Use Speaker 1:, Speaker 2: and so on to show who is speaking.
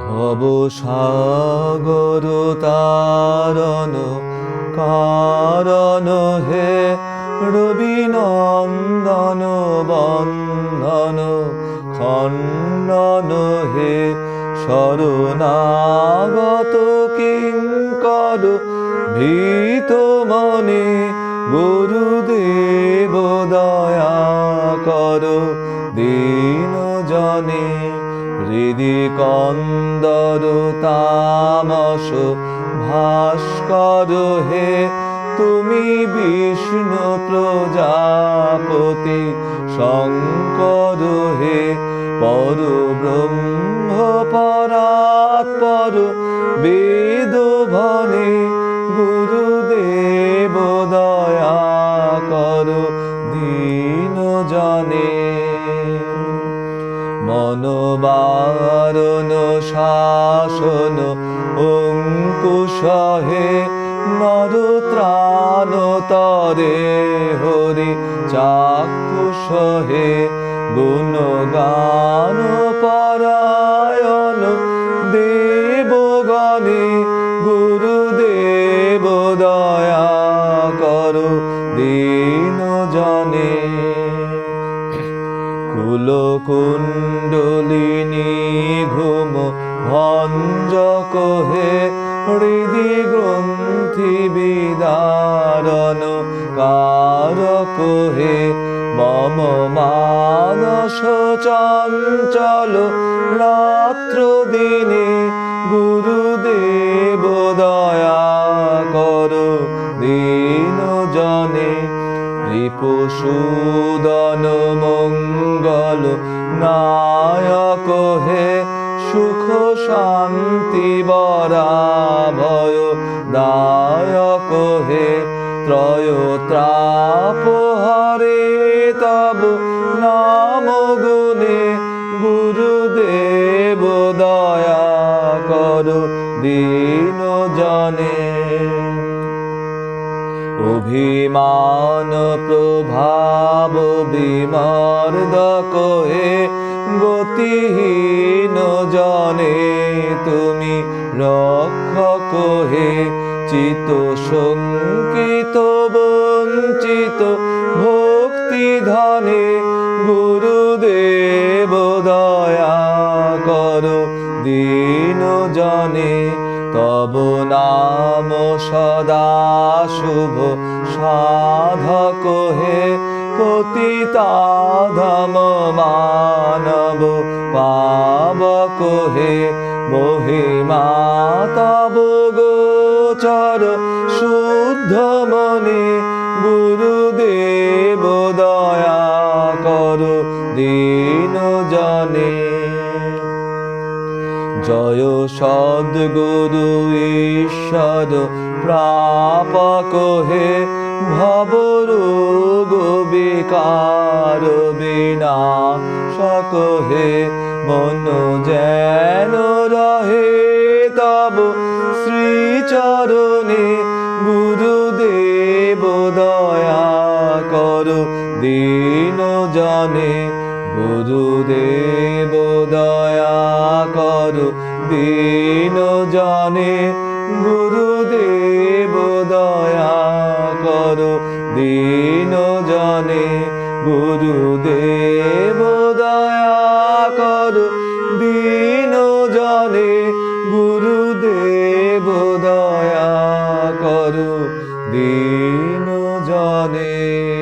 Speaker 1: ভব সাগর তারণ, কারণ হে রবি নন্দন বন্ধন খণ্ডন হে শরণাগত কিঙ্কর, ভীত মনে গুরুদেব হৃদি কন্দর তামস ভাস্কর হে, তুমি বিষ্ণু প্রজাপতি, শঙ্কর হে পর ব্রহ্ম পরাৎপর বেদ ভনে গুরুদেব দয়া কর দীন জনে মনোবারণ শাসন অঙ্কুশহে নরত্রাণ তরে হরি চাক্ষুষ হে গুণগান পরায়ণ কুলকুণ্ডলিনী ঘুম ভঞ্জক হে হৃদি গ্রন্থি বিদারণ। কারক হে মম মানস চঞ্চল রাত্র দিনে গুরুদেব দয়া কর, দীন রিপুসূদন মঙ্গল নায়ক হে সুখ শান্তি বরাভয় দায়ক হে ত্রয়ত্রাপ হরে তব নাম গুণে গুরুদেব দয়া কর দীন অভিমান, প্রভাব বিমর্দক হে গতিহীন জনে, তুমি রক্ষক হে চিত শঙ্কিত, বঞ্চিত ভক্তি ধনে, গুরুদেব দয়া কর দীন জনে। তব নাম সদা শুভ সাধক হে পতিতাধম মানব পাবক হে মহিমা তব গোচর শুদ্ধ মনে গুরুদেব দয়া কর দীন জনে জয় সদ্গুরু ঈশ্বর প্রাপক হে ভবরোগ বিকার বিনাশক হে মন যেন রহে তব শ্রীচরণে কর দীন জনে গুরুদেব দয়া কর। দীন জনে গুরুদেব দয়া কর। দীন জনে।